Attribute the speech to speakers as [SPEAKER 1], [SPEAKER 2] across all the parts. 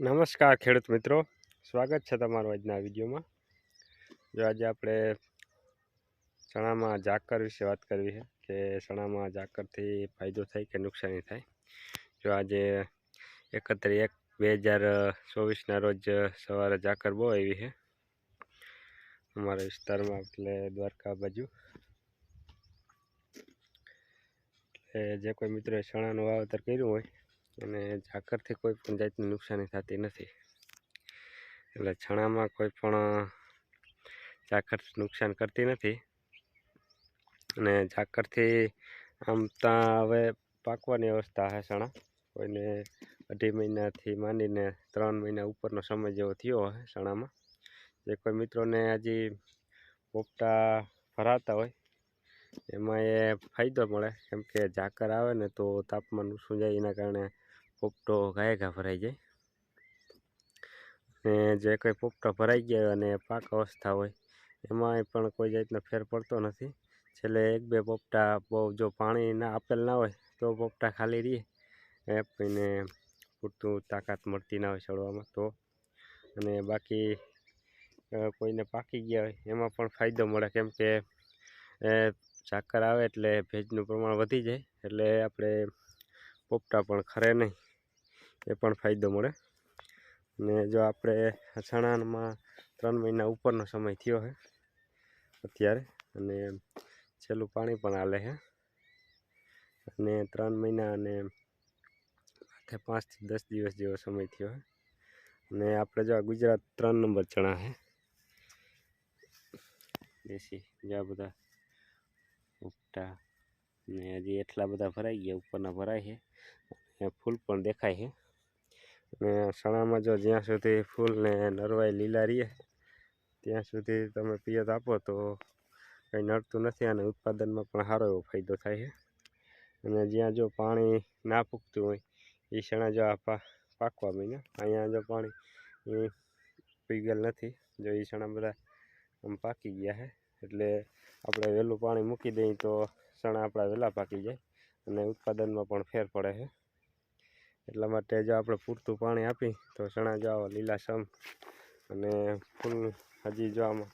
[SPEAKER 1] નમસ્કાર ખેડૂત મિત્રો. સ્વાગત છે તમારું આજના વિડીયોમાં. જો આજે આપણે ચણામાં ઝાકર વિશે વાત કરવી છે કે ચણામાં ઝાકરથી ફાયદો થાય કે નુકસાની થાય? જો આજે એકત્રીસ એક બે હજાર ચોવીસના રોજ સવારે ઝાકર બહુ આવી છે. અમારા વિસ્તારમાં એટલે દ્વારકા બાજુ. એટલે જે કોઈ મિત્રોએ ચણાનું વાવેતર કર્યું હોય અને ઝાકરથી કોઈ પણ જાતની નુકસાની થતી નથી. એટલે છણામાં કોઈ પણ ઝાકર નુકસાન કરતી નથી. અને ઝાકરથી આમ ત્યાં હવે પાકવાની અવસ્થા હે ચણા કોઈને અઢી મહિનાથી માંડીને ત્રણ મહિના ઉપરનો સમય જેવો થયો હોય ચણામાં જે કોઈ મિત્રોને હજી પોપટા ભરાતા હોય, એમાં એ ફાયદો મળે. કેમ કે ઝાકર આવે ને તો તાપમાન ઊંચું જાય, એના કારણે પોપટો ઘાએ ઘા ભરાઈ જાય. ને જે કંઈ પોપટો ભરાઈ ગયા હોય અને પાક અવસ્થા હોય એમાં પણ કોઈ જાતનો ફેર પડતો નથી. છેલ્લે એક બે પોપટા બહુ જો પાણી ના આપેલ ના હોય, તો પોપટા ખાલી રહીએ એને પૂરતું તાકાત મળતી ના હોય ચડવામાં તો. અને બાકી કોઈને પાકી ગયા હોય, એમાં પણ ફાયદો મળે. કેમ કે ઝાકર આવે એટલે ભેજનું પ્રમાણ વધી જાય. એટલે આપણે પોપટા પણ ખરે નહીં. એ પણ ફાયદો મળે. ને જો આપણે ચણામાં ત્રણ મહિના ઉપરનો સમય થયો છે અત્યારે, અને છેલ્લું પાણી પણ હાલે છે અને ત્રણ મહિના અને માથે પાંચથી દસ દિવસ જેવો સમય થયો છે અને આપણે જો આ ગુજરાત ત્રણ નંબર ચણા છે દેશી જ્યાં બધા ઉપટા ને હજી એટલા બધા ભરાઈ ગયા, ઉપરના ભરાય છે ફૂલ પણ દેખાય છે અને સણામાં જો જ્યાં સુધી ફૂલને નરવાય લીલા રહીએ ત્યાં સુધી તમે પિયત આપો તો કંઈ નડતું નથી અને ઉત્પાદનમાં પણ સારો એવો ફાયદો થાય છે. અને જ્યાં જો પાણી ના પૂગતું હોય એ શણા જો આ પાકવા મહિને અહીંયા જો પાણી પીગેલ નથી, જો એ શણા બધા આમ પાકી ગયા છે. એટલે આપણે વહેલું પાણી મૂકી દઈએ તો ચણા આપણા વહેલા પાકી જાય અને ઉત્પાદનમાં પણ ફેર પડે છે. એટલા માટે જો આપણે પૂરતું પાણી આપી, તો ચણા જો આવા લીલાછમ અને ફૂલ હજી જો આમાં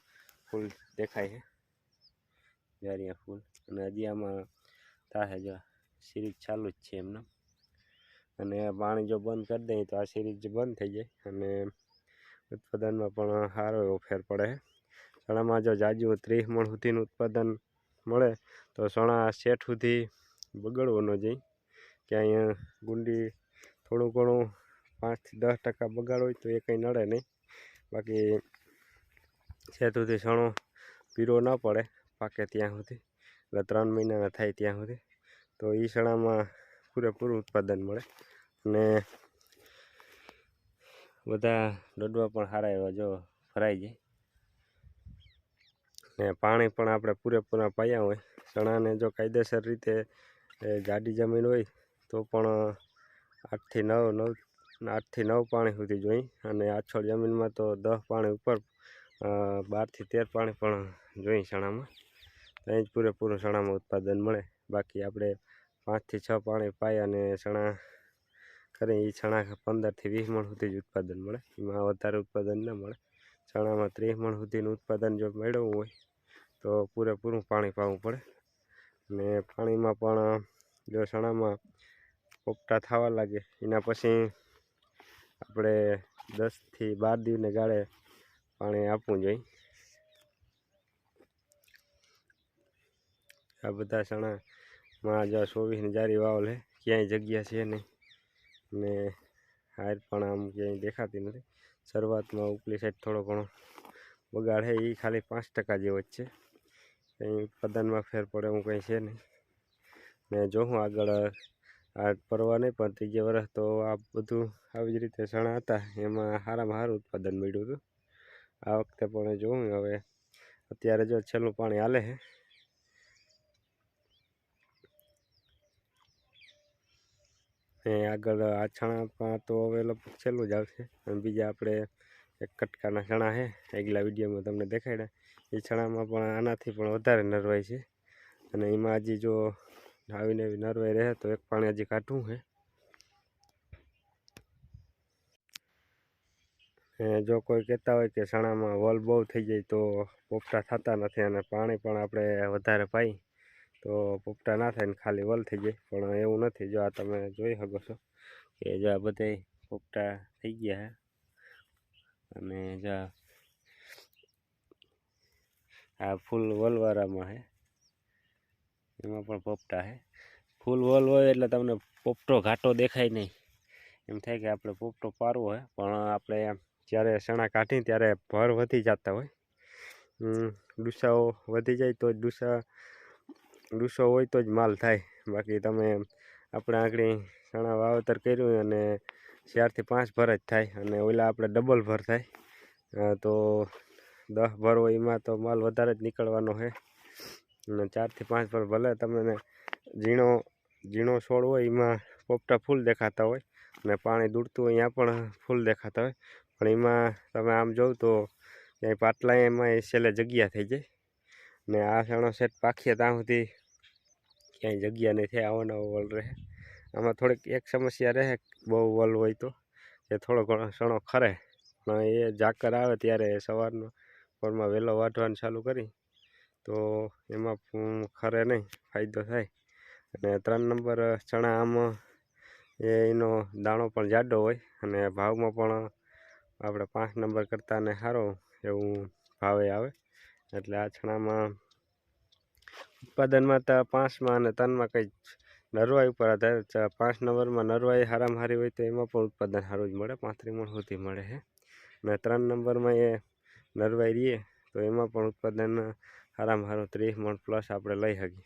[SPEAKER 1] ફૂલ દેખાય છે. જારિયા ફૂલ. અને હજી આમાં થાય જો સિરીજ ચાલુ જ છે એમને. અને પાણી જો બંધ કરી દઈએ તો આ સિરીજ બંધ થઈ જાય. અને ઉત્પાદનમાં પણ સારો એવો ફેર પડે ચણામાં જો જાજુ ત્રીસ મણ સુધીનું ઉત્પાદન મળે, તો ચણા શેઠ સુધી બગડવો ન જાય કે અહીંયા ગુંડી થોડું ઘણું પાંચથી દસ ટકા બગાડ હોય તો એ કંઈ નડે નહીં. બાકી સુધી સણો પીરો ન પડે પાકે ત્યાં સુધી. એટલે ત્રણ મહિનાના થાય ત્યાં સુધી. તો એ સણામાં પૂરેપૂરું ઉત્પાદન મળે. અને બધા દોડવા પણ સારા એવા જો ફરાઈ જાય. ને પાણી પણ આપણે પૂરેપૂરા પાયા હોય. ચણાને જો કાયદેસર રીતે જાડી જમીન હોય તો પણ આઠથી નવ નવ, આઠથી નવ પાણી સુધી જોઈ. અને આછોડ જમીનમાં તો દસ પાણી ઉપર બારથી તેર પાણી પણ જોઈ ચણામાં ત્યાં જ પૂરેપૂરું ચણામાં ઉત્પાદન મળે. બાકી આપણે પાંચથી છ પાણી પાઈ અને ચણા કરી એ ચણા પંદરથી વીસ મણ સુધી જ ઉત્પાદન મળે. એમાં વધારે ઉત્પાદન ન મળે. ચણામાં ત્રીસ મણ સુધીનું ઉત્પાદન જો મેળવવું હોય, તો પૂરેપૂરું પાણી પાવું પડે. અને પાણીમાં પણ, જો ચણામાં પોપટા થવા લાગે. એના પછી આપણે દસથી બાર દિવસને ગાળે પાણી આપવું જોઈએ. આ બધા ચણામાં જો ચોવીસની જારી વાવ લે ક્યાંય જગ્યા છે નહીં. ને હાર પણ આમ ક્યાંય દેખાતી નથી. શરૂઆતમાં ઉપલી સાઈડ થોડો ઘણો બગાડ એ ખાલી પાંચ ટકા જેવો જ છે. કંઈ ઉત્પાદનમાં ફેર પડે એવું કંઈ છે નહીં. ને જો હું આગળ આ પરવા નહીં, પણ ત્રીજે વર્ષ તો આ બધું આવી જ રીતે ચણા હતા. એમાં સારામાં સારું ઉત્પાદન મળ્યું હતું. આ વખતે પણ જોઉં હવે અત્યારે જો છેલ્લું પાણી હાલે છે એ આગળ આ છણામાં તો હવે લગભગ છેલ્લું જ આવશે. અને બીજા આપણે એક કટકાના ચણા છે આગલા વિડીયોમાં તમને દેખાડ્યા. એ ચણામાં પણ આનાથી પણ વધારે નરવાય છે. અને એમાં હજી જો આવીને એવી નરવાઈ રહે તો એક પાણી હજી કાઢવું છે જો કોઈ કહેતા હોય કે ચણામાં વલ બહુ થઈ જાય તો પોપટા થતા નથી અને પાણી પણ આપણે વધારે પાઈ તો પોપટા ના થાય ને ખાલી વલ થઈ જાય. પણ એવું નથી, જો આ તમે જોઈ શકો છો કે જો આ બધે પોપટા થઈ ગયા અને જો આ- ફૂલ વલવાળામાં છે એમાં પણ પોપટા છે ફૂલ વોલ હોય એટલે તમને પોપટો ઘાટો દેખાય નહીં. એમ થાય કે આપણે પોપટો પારવો હોય પણ આપણે જ્યારે ચણા કાઢીએ ત્યારે ભર વધી જતા હોય. ડુસાઓ વધી જાય તો જ ડુસા, ડુસો હોય તો જ માલ થાય. બાકી તમે આપણે આગળ ચણા વાવેતર કર્યું અને ચારથી પાંચ ભર જ થાય અને ઓલા આપણે ડબલ ભર થાય. તો દસ ભર હોય એમાં તો માલ વધારે જ નીકળવાનો છે ચારથી પાંચ પર ભલે તમને ઝીણો ઝીણો છોડ હોય એમાં પોપટા ફૂલ દેખાતા હોય અને પાણી દૂરતું હોય ત્યાં પણ ફૂલ દેખાતા હોય. પણ એમાં તમે આમ જોવ તો ક્યાંય પાટલા એમાં એ છેલ્લે જગ્યા થઈ જાય. ને આ સણો સેટ પાખીએ ત્યાં સુધી ક્યાંય જગ્યા નહીં થાય, આવો નવો વલ રહે. આમાં થોડીક એક સમસ્યા રહે, બહુ વલ હોય તો કે થોડો ઘણો સણો ખરે. પણ એ ઝાકર આવે ત્યારે સવારનો, પરમાં વહેલો વાઢવાનું ચાલુ કરી. તો એમાં ખરે નહીં, ફાયદો થાય. અને ત્રણ નંબર ચણા આમાં એનો દાણો પણ જાડો હોય અને ભાવમાં પણ આપણે પાંચ નંબર કરતાં ને સારો એવું ભાવે આવે. એટલે આ ચણામાં ઉત્પાદનમાં તો પાંચમાં અને ત્રણમાં કંઈ નરવાઈ ઉપર આધાર છે. પાંચ નંબરમાં નરવાઈ હારામાં સારી હોય તો એમાં પણ ઉત્પાદન સારું જ મળે, પાંત્રીસ મણ સુધી મળે છે અને ત્રણ નંબરમાં એ નરવાઈ રહીએ તો એમાં પણ ઉત્પાદન સારામાં સારું ત્રીસ મણ પ્લસ આપણે લઈ શકીએ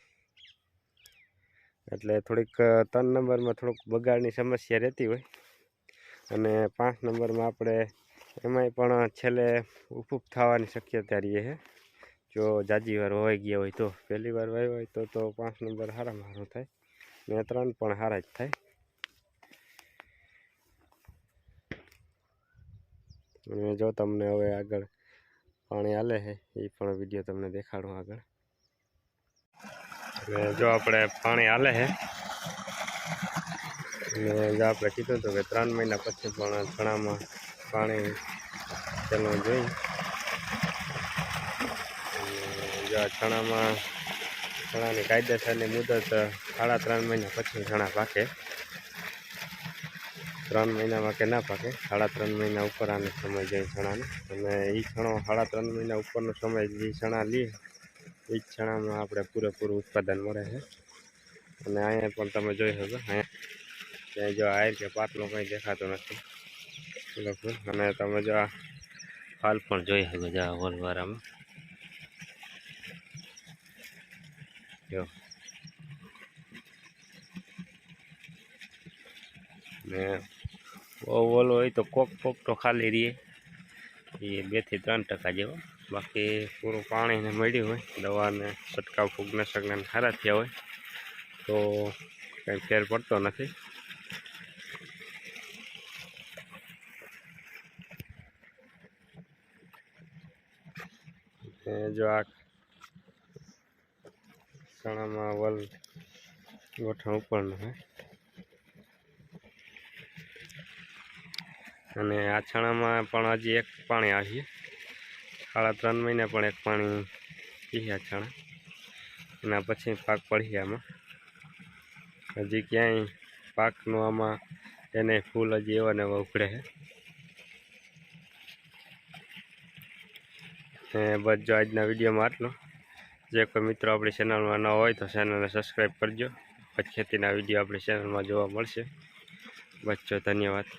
[SPEAKER 1] એટલે થોડીક ત્રણ નંબરમાં થોડુંક બગાડની સમસ્યા રહેતી હોય. અને પાંચ નંબરમાં આપણે એમાંય પણ છેલ્લે ઉપૂપ થવાની શક્યતા રહે છે. જો જાજી વાર વવાઈ ગયા હોય તો, પહેલી વાર વાવ્યા હોય તો તો પાંચ નંબર સારામાં સારું થાય. ને ત્રણ પણ સારા જ થાય. અને જો તમને હવે આગળ પાણી હાલે છે, એ પણ વીડિયો તમને દેખાડું આગળ. અને જો આપણે પાણી હાલે છે, અને જો આપણે કીધું હતું કે ત્રણ મહિના પછી પણ ચણામાં પાણી ચાલવું જોઈએ જો ચણામાં ચણાની કાયદેસરની મુદત સાડા ત્રણ મહિના પછી ચણા પાકે. ત્રણ મહિનામાં કે ના પાકે સાડા ત્રણ મહિના ઉપર આનો સમય જાય ચણાનો અને એ ચણો સાડા ત્રણ મહિના ઉપરનો સમય જે ચણા લે એ જ ચણામાં આપણે પૂરેપૂરું ઉત્પાદન મળે છે. અને અહીંયા પણ તમે જોઈ શકો, અહીંયા ત્યાં જો આયર કે પાટલો કંઈ દેખાતો નથી. બિલકુલ અને તમે જો આ ફાલ પણ જોઈ શકો જો આ હોલવાળામાં જો. ને ઓલો હોય તો કોક કોક તો ખાલી રહીએ એ બેથી ત્રણ ટકા જેવો. બાકી પૂરું પાણીને મળ્યું હોય, દવાને છંટકાવ ફૂગનાશકને સારા થયા હોય, તો કંઈ ફેર પડતો નથી. જો આ ચણામાં વલ ગોઠણ ઉપરનું છે અને આ છણામાં પણ હજી એક પાણી આવીએ. સાડા ત્રણ મહિના પણ એક પાણી પીએ છણા. એના પછી પાક પડી આમાં. હજી ક્યાંય પાકનું આમાં એને ફૂલ હજી એવા ને ઉખડે છે. એ જો આજના વિડીયોમાં આટલું. જે કોઈ મિત્રો આપણી ચેનલમાં ન હોય તો ચેનલને સબસ્ક્રાઈબ કરજો. પછી ખેતીના વીડિયો આપણી ચેનલમાં જોવા મળશે. જો ધન્યવાદ.